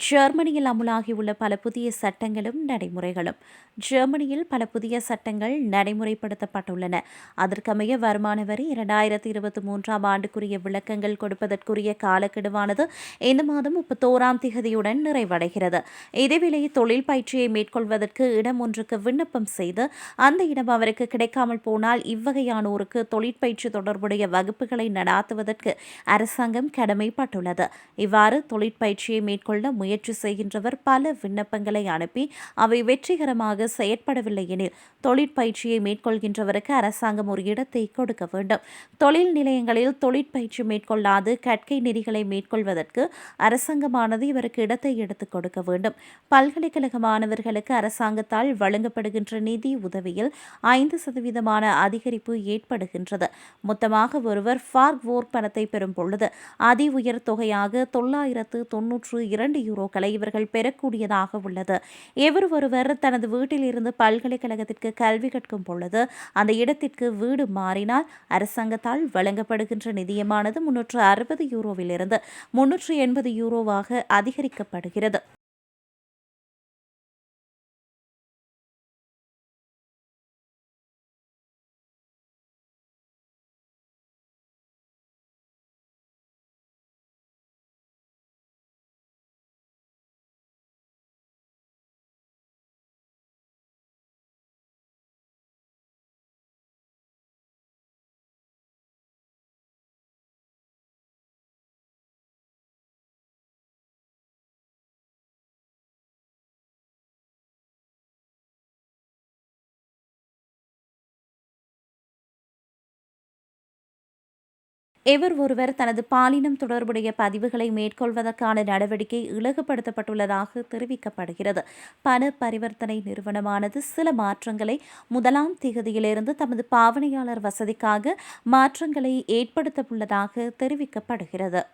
ஜெர்மனியில் அமுலாகியுள்ள பல புதிய சட்டங்களும் நடைமுறைகளும். ஜெர்மனியில் பல புதிய சட்டங்கள் நடைமுறைப்படுத்தப்பட்டுள்ளன. அதற்கமைய வருமான வரி இரண்டாயிரத்தி இருபத்தி மூன்றாம் ஆண்டுக்குரிய விளக்கங்கள் கொடுப்பதற்குரிய காலக்கெடுவானது இந்த மாதம் முப்பத்தோராம் திகதியுடன் நிறைவடைகிறது. இதேவேளை தொழில் பயிற்சியை மேற்கொள்வதற்கு இடம் ஒன்றுக்கு விண்ணப்பம் செய்து அந்த இடம் அவருக்கு கிடைக்காமல் போனால் இவ்வகையானோருக்கு தொழிற்பயிற்சி தொடர்புடைய வகுப்புகளை நடாத்துவதற்கு அரசாங்கம் கடமைப்பட்டுள்ளது. இவ்வாறு தொழிற்பயிற்சியை மேற்கொள்ள முயற்சி செய்கின்றவர். பல விண்ணப்பங்களை அனுப்பி அவை வெற்றிகரமாக செயற்படவில்லை எனில் தொழிற்பயிற்சியை மேற்கொள்கின்றவருக்கு அரசாங்கம் ஒரு இடத்தை கொடுக்க வேண்டும். தொழில் நிலையங்களில் தொழிற்பயிற்சி மேற்கொள்ளாது கற்கை நெறிகளை மேற்கொள்வதற்கு அரசாங்கமானது இவருக்கு இடத்தை எடுத்துக் கொடுக்க வேண்டும். பல்கலைக்கழக மாணவர்களுக்கு அரசாங்கத்தால் வழங்கப்படுகின்ற நிதி உதவியில் ஐந்து சதவீதமான அதிகரிப்பு ஏற்படுகின்றது. மொத்தமாக ஒருவர் ஃபார்க் ஓர் பணத்தை பெறும் பொழுது அதி உயர் தொகையாக தொள்ளாயிரத்து தொன்னூற்று இரண்டு யூரோக்களை இவர்கள் பெறக்கூடியதாக உள்ளது. எவர் ஒருவர் தனது வீட்டில் இருந்து பல்கலைக்கழகத்திற்கு கல்வி கற்கும் பொழுது அந்த இடத்திற்கு வீடு மாறினால் அரசாங்கத்தால் வழங்கப்படுகின்ற நிதியமானது முன்னூற்று அறுபது யூரோவிலிருந்து முன்னூற்று எண்பது யூரோவாக அதிகரிக்கப்படுகிறது. எவர் ஒருவர் தனது பாலினம் தொடர்புடைய பதிவுகளை மேற்கொள்வதற்கான நடவடிக்கை இலகுபடுத்தப்பட்டுள்ளதாக தெரிவிக்கப்படுகிறது. பண பரிவர்த்தனை நிறுவனமானது சில மாற்றங்களை முதலாம் திகதியிலிருந்து தமது பாவனையாளர் வசதிக்காக மாற்றங்களை ஏற்படுத்தமுள்ளதாக தெரிவிக்கப்படுகிறது.